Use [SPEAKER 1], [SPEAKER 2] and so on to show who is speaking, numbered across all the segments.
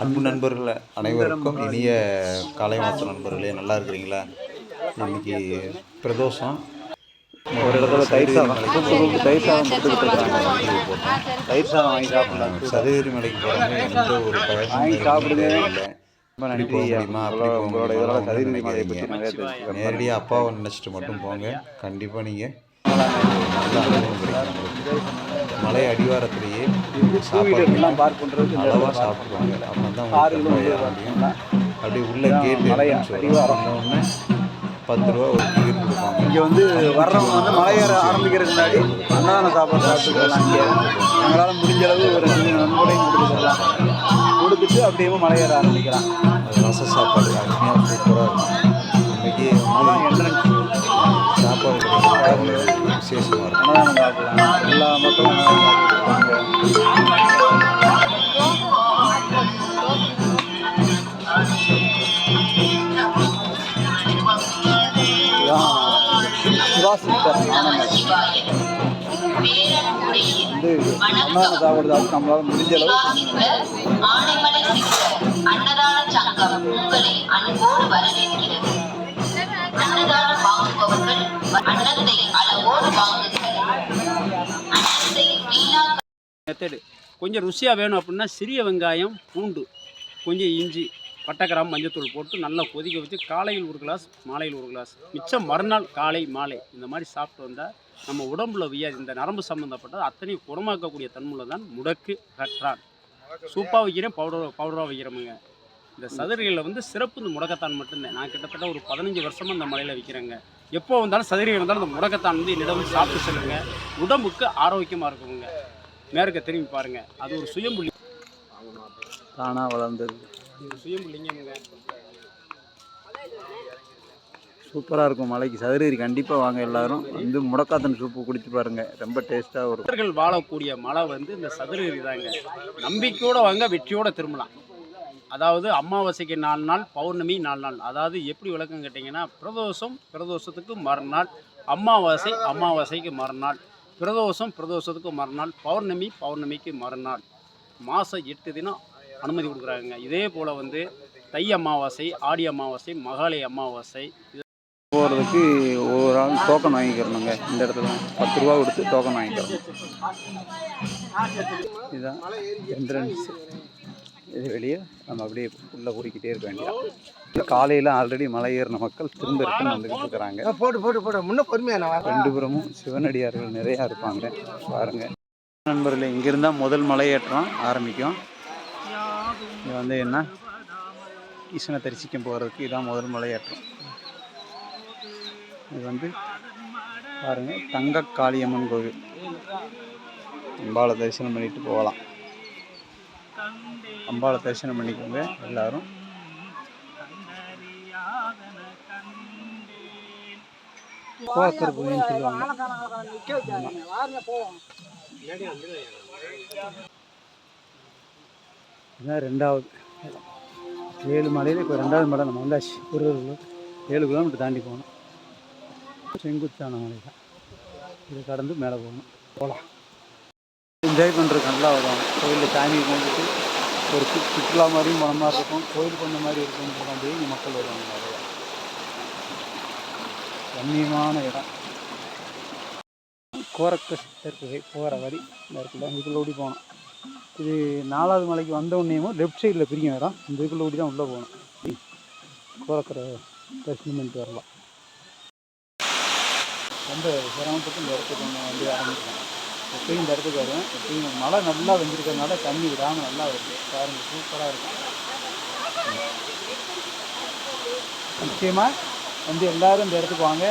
[SPEAKER 1] அன்பு நண்பர்கள் அனைவருக்கும் இனிய காலை மாற்ற நண்பர்களே நல்லா இருக்கிறீங்களா? இன்னைக்கு பிரதோஷம்.
[SPEAKER 2] ஒரு இடத்துல தயிர் சாதம் கூப்பிட்டு தயிர் சாதம் கொடுத்துக்கிட்டு இருக்காங்க தயிர் சாதம் வாங்கி சாப்பிடலாம்.
[SPEAKER 1] சதுரகிரி மலைக்கு போகிறவங்க எந்த ஒரு
[SPEAKER 2] வாங்கி சாப்பிடுங்க.
[SPEAKER 1] இல்லை
[SPEAKER 2] ரொம்ப நன்றி.
[SPEAKER 1] முடியுமா?
[SPEAKER 2] உங்களோட இதெல்லாம் சதுரகிரி மலையை பற்றி. நிறைய
[SPEAKER 1] நேரடியாக அப்பாவை நினச்சிட்டு மட்டும் போங்க. கண்டிப்பாக நீங்கள் நல்ல அனுபவம் கிடைக்கும் உங்களுக்கு. மலை அடிவாரத்திலேயே சாப்பாடு
[SPEAKER 2] எல்லாம் பார்க் பண்ணுறதுக்கு இந்த
[SPEAKER 1] அளவாக சாப்பிடுவாங்க. அப்போ தான்
[SPEAKER 2] காருகளும்
[SPEAKER 1] உங்களுக்கு
[SPEAKER 2] வந்து
[SPEAKER 1] ஏற முடியும்.
[SPEAKER 2] பார்த்தீங்கன்னா,
[SPEAKER 1] அப்படி உள்ள கேட்டு. உடனே பத்து ரூபா ஒரு டிக்கெட் கொடுப்பாங்க.
[SPEAKER 2] இங்கே வந்து வர்றவங்க வந்து மலையேற ஆரம்பிக்கிறதுக்கு முன்னாடி அன்னதானம் சாப்பாடு சாப்பிட்டுக்கலாம் இங்கே. எங்களால் முடிஞ்ச அளவு ஒரு நண்பர்களையும் கொடுத்துக்கலாம் கொடுத்துட்டு அப்படியே மலையேற ஆரம்பிக்கலாம்.
[SPEAKER 1] ரச சாப்பாடு அருமையாக சூப்பராக இருக்கும். இன்னைக்கு
[SPEAKER 2] அதான் என்ட்ரன்ஸ்
[SPEAKER 1] சாப்பாடு விசேஷமாக இருக்கும்
[SPEAKER 2] சாப்பிடலாம் எல்லா மக்களும் வந்து சாப்பிடுறது நம்மளால முடிஞ்ச
[SPEAKER 3] அளவுக்கு அன்னதான சங்கம் உங்களை அன்போடு வரவேற்கிறது அன்னத்தை அளவோடு
[SPEAKER 4] மெத்தடு கொஞ்சம் ருசியாக வேணும் அப்படின்னா சிறிய வெங்காயம் பூண்டு கொஞ்சம் இஞ்சி பட்டக்கிராம் மஞ்சத்தூள் போட்டு நல்லா கொதிக்க வச்சு காலையில் ஒரு கிளாஸ் மாலையில் ஒரு கிளாஸ் மிச்சம் மறுநாள் காலை மாலை இந்த மாதிரி சாப்பிட்டு வந்தால் நம்ம உடம்புல வியாதி இந்த நரம்பு சம்மந்தப்பட்ட அத்தனையும் குணமாக்கக்கூடிய தன்மையில் தான் முடக்கு கற்றான். சூப்பாக வைக்கிறேன் பவுடர் பவுடராக வைக்கிறோமுங்க இந்த சதுரகிரியில் வந்து சிறப்பு இந்த முடக்கத்தான் மட்டும்தான் நான் கிட்டத்தட்ட ஒரு பதினஞ்சு வருஷமாக இந்த மலையில் விற்கிறேங்க எப்போ வந்தாலும் சதுரகிரி வந்தாலும் இந்த முடக்கத்தான் வந்து என்னிடம் சாப்பிட்டு செல்லுங்க. உடம்புக்கு ஆரோக்கியமாக இருக்குங்க. மேற்க திரும்பி பாருங்க. அது ஒரு சுயம்புள்ளி
[SPEAKER 2] தானாக வளர்ந்தது.
[SPEAKER 4] சுயம்புள்ளிங்கங்க
[SPEAKER 2] சூப்பராக இருக்கும் மலைக்கு. சதுரகிரி கண்டிப்பாக வாங்க எல்லாரும். வந்து முடக்காத்தன் சூப்பு குடிச்சு பாருங்க. ரொம்ப டேஸ்ட்டாக இருக்கும்
[SPEAKER 4] வாழக்கூடிய மலை வந்து இந்த சதுரகிரி தாங்க நம்பிக்கையோட வாங்க வெற்றியோட திரும்பலாம். அதாவது அமாவாசைக்கு நாலு நாள் பௌர்ணமி நாலு நாள். அதாவது எப்படி விளக்கம் கேட்டிங்கன்னா பிரதோஷம் பிரதோஷத்துக்கு மறுநாள் அமாவாசை அமாவாசைக்கு மறுநாள் பிரதோஷம் பிரதோஷத்துக்கு மறுநாள் பௌர்ணமி பௌர்ணமிக்கு மறுநாள். மாதம் எட்டு தினம் அனுமதி கொடுக்குறாங்க. இதே போல் வந்து தை அமாவாசை ஆடி அமாவாசை மகாலய அமாவாசை
[SPEAKER 2] போகிறதுக்கு ஒவ்வொரு ஆள் டோக்கன் வாங்கிக்கிறணுங்க. இந்த இடத்துல பத்து ரூபா கொடுத்து டோக்கன் வாங்கிக்கிறோம். இதுதான் என்ட்ரன்ஸ் இது வெளியே நம்ம அப்படியே உள்ளே கூடிக்கிட்டே இருக்க வேண்டியது? காலையில் ஆல்ரெடி மலை ஏறின மக்கள் திரும்ப ரிட்டன் வந்துக்கிட்டு இருக்கிறாங்க.
[SPEAKER 5] போட்டு போட்டு போட்டு முன்ன பொறுமையா நான் வரேன்.
[SPEAKER 2] ரெண்டு புறமும் சிவனடியார்கள் நிறையா இருப்பாங்க. பாருங்க. நண்பர்களே இங்கிருந்தா முதல் மலையேற்றம் ஆரம்பிக்கும். இது வந்து என்ன? ஈசனை தரிசிக்கம் போகிறதுக்கு இதான் முதல் மலையேற்றம். இது வந்து பாருங்க தங்க காளியம்மன் கோவில். அம்பாளை தரிசனம் பண்ணிட்டு போகலாம். அம்பாளை தரிசனம் பண்ணிக்கோங்க எல்லாரும். கோக்கர் கோயில்னு சொல்லுவாங்க ரெண்டாவது. ஏழு மலையில் இப்போ ரெண்டாவது மலை நம்ம வந்தாச்சு. ஒரு ஏழு கிலோமீட்டர் தாண்டி போகணும். செங்குத்தான மலை தான் இது கடந்து மேலே போகணும். போகலாம். என்ஜாய் பண்ணுறதுக்கு நல்லா வரும். கோயிலில் சாமி கும்பிட்டு ஒரு சு- சுற்றுலா மாதிரியும் போன மாதிரி இருக்கும். கோயிலுக்கு வந்த மாதிரி இருக்கும்ன்றதாண்டி இங்கே மக்கள் வருவாங்க நிறையா. ரம்மியமான இடம். கோரக்க சித்தர் குகை போகிற வரி இந்த இருக்குல்ல ஓடி போகணும். இது நாலாவது மலைக்கு வந்த உடனேயும் லெஃப்ட் சைடில் பிரிக்கும் இடம். இந்த இதுக்குள்ள ஓடி தான் உள்ளே போகணும். கோரக்கரை தரிசனம் பண்ணிட்டு வரலாம். ரொம்ப சிரமப்பட்டு இந்த இடத்துக்கு வந்து ஆரம்பிக்கலாம் எப்பயும் இந்த இடத்துக்கு வரும் எப்பயும் மழை நல்லா வெஞ்சிருக்கிறதுனால தண்ணி விடாமல் நல்லா வருது. பாருங்க சூப்பராக இருக்கும் நிச்சயமாக வந்து எல்லாரும் இந்த இடத்துக்கு வாங்க.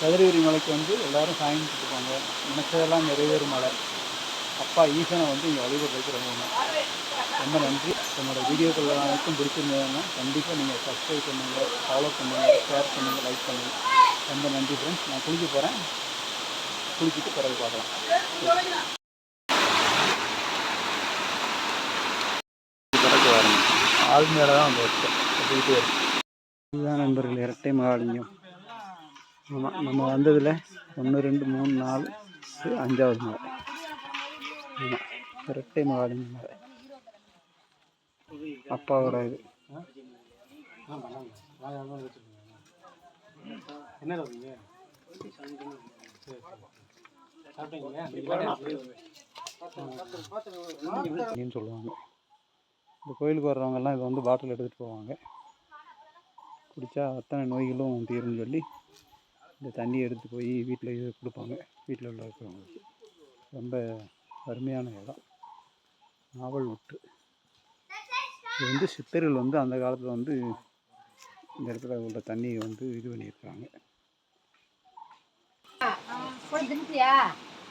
[SPEAKER 2] கதிரகிரி மலைக்கு வந்து எல்லோரும் சாயந்துட்டு போங்க. நினச்சதெல்லாம் நிறைவேறும் மலை. அப்பா ஈசனை வந்து இங்கே வழிபடுறதுக்கு ரொம்ப நன்றி. ரொம்ப நன்றி. என்னோட வீடியோக்கள் அனைத்தும் பிடிச்சிருந்ததுன்னா கண்டிப்பாக நீங்கள் சப்ஸ்கிரைப் பண்ணுங்கள் ஃபாலோ பண்ணுங்கள் ஷேர் பண்ணுங்கள் லைக் பண்ணுங்கள் ரொம்ப நன்றி ஃப்ரெண்ட்ஸ் நான் குளிக்க போகிறேன் குளிச்சுட்டு பிறகு பார்க்கலாம். கிடக்கு வரணும் ஆள் மேலே தான் வந்து வச்சேன் கட்டிக்கிட்டே இருக்கு. இதுதான் நண்பர்கள் இரட்டை மகாலிங்கம். ஆமாம் நம்ம வந்ததில் ஒன்று ரெண்டு மூணு நாலு அஞ்சாவது மலை. ஆமாம் இரட்டை மகாலிங்கம் மலை. அப்பாவோட இது.
[SPEAKER 4] என்ன
[SPEAKER 2] அப்படின்னு சொல்லுவாங்க. இந்த கோயிலுக்கு வர்றவங்கெல்லாம் இதை வந்து பாட்டில் எடுத்துகிட்டு போவாங்க. குடித்தா அத்தனை நோய்களும் தீரும்னு சொல்லி இந்த தண்ணியை எடுத்து போய் வீட்டில் கொடுப்பாங்க. வீட்டில் உள்ள இருக்கிறவங்களுக்கு ரொம்ப அருமையான இடம். நாவல் ஒற்று இது வந்து சித்தர்கள் வந்து அந்த காலத்தில் வந்து இந்த இடத்துல உள்ள தண்ணியை வந்து இது பண்ணியிருக்கிறாங்க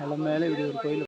[SPEAKER 2] மலை மேலே இப்படி ஒரு கோயில்